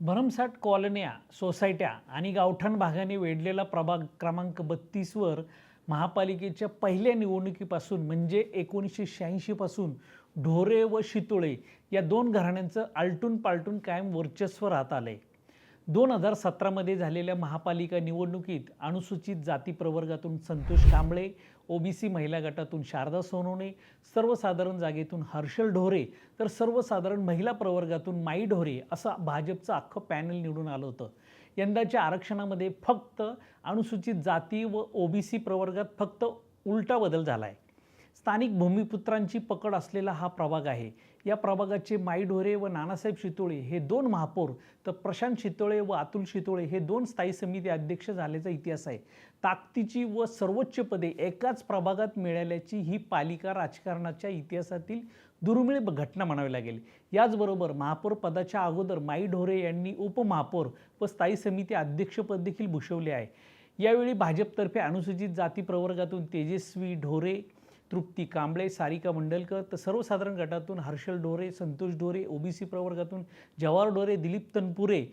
भरमसाठ कॉलन्या सोसायट्या आणि गावठाण भागाने वेढलेला प्रभाग क्रमांक बत्तीसवर महापालिकेच्या पहिल्या निवडणुकीपासून म्हणजे एकोणीसशे शहाऐंशीपासून ढोरे व शितोळे या दोन घराण्यांचं आलटून पालटून कायम वर्चस्व राहत आलं आहे दोन हजार सतरामध्ये झालेल्या महापालिका निवडणुकीत अनुसूचित जाती प्रवर्गातून संतोष कांबळे ओबीसी महिला गटातून शारदा सोनवणे सर्वसाधारण जागेतून हर्षल ढोरे तर सर्वसाधारण महिला प्रवर्गातून माई ढोरे असं भाजपचं अख्खं पॅनल निवडून आलं होतं. यंदाच्या आरक्षणामध्ये फक्त अनुसूचित जाती व ओबीसी प्रवर्गात फक्त उलटा बदल झाला आहे स्थानिक भूमिपुत्रांची पकड असलेला हा प्रभाग आहे. या प्रभागाचे माई ढोरे व नानासाहेब शितोळे हे दोन महापौर तर प्रशांत शितोळे व अतुल शितोळे हे दोन स्थायी समिती अध्यक्ष झाल्याचा इतिहास आहे. ताकदीची व सर्वोच्च पदे एकाच प्रभागात मिळाल्याची ही पालिका राजकारणाच्या इतिहासातील दुर्मिळ घटना म्हणावी लागेल. याचबरोबर महापौर पदाच्या अगोदर माई ढोरे यांनी उपमहापौर व स्थायी समिती अध्यक्षपद देखील भूषवले आहे. यावेळी भाजपतर्फे अनुसूचित जाती प्रवर्गातून तेजस्वी ढोरे तृप्ती कांबळे सारिका मंडलकर तर सर्वसाधारण गटातून हर्षल डोरे संतोष डोरे ओबीसी प्रवर्गातून जवाहर डोरे दिलीप तनपुरे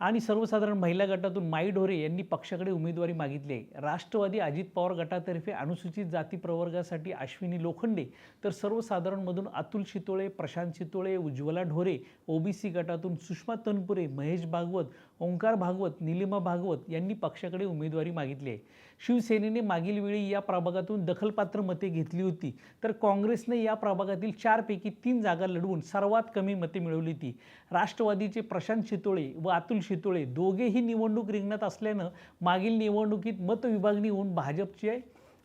आणि सर्वसाधारण महिला गटातून माई ढोरे यांनी पक्षाकडे उमेदवारी मागितली आहे. राष्ट्रवादी अजित पवार गटातर्फे अनुसूचित जाती प्रवर्गासाठी अश्विनी लोखंडे तर सर्वसाधारणमधून अतुल शितोळे प्रशांत शितोळे उज्ज्वला ढोरे ओबीसी गटातून सुषमा तनपुरे महेश भागवत ओंकार भागवत निलिमा भागवत यांनी पक्षाकडे उमेदवारी मागितली आहे. शिवसेनेने मागील वेळी या प्रभागातून दखलपात्र मते घेतली होती तर काँग्रेसने या प्रभागातील चारपैकी तीन जागा लढवून सर्वात कमी मते मिळवली होती. राष्ट्रवादीचे प्रशांत शितोळे व अतुल शितोळे दोघेही निवडणूक रिंगणात असल्यानं मागील निवडणुकीत मतविभागणी होऊन भाजपचे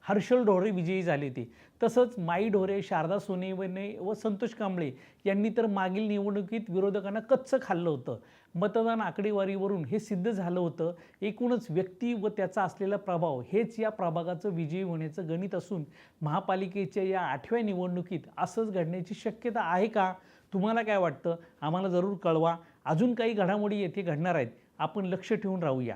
हर्षल ढोरे विजयी झाले ते. तसंच माई ढोरे शारदा सोनेवणे व संतोष कांबळे यांनी तर मागील निवडणुकीत विरोधकांना कच्च खाल्लं होतं. मतदान आकडेवारीवरून हे सिद्ध झालं होतं. एकूणच व्यक्ती व त्याचा असलेला प्रभाव हेच या प्रभागाचं विजयी होण्याचं गणित असून महापालिकेच्या या आठव्या निवडणुकीत असंच घडण्याची शक्यता आहे का? तुम्हाला काय वाटतं? आम्हाला जरूर कळवा. अजून काही घडामोडी येथे घडणार आहेत. आपण लक्ष ठेवून राहूया.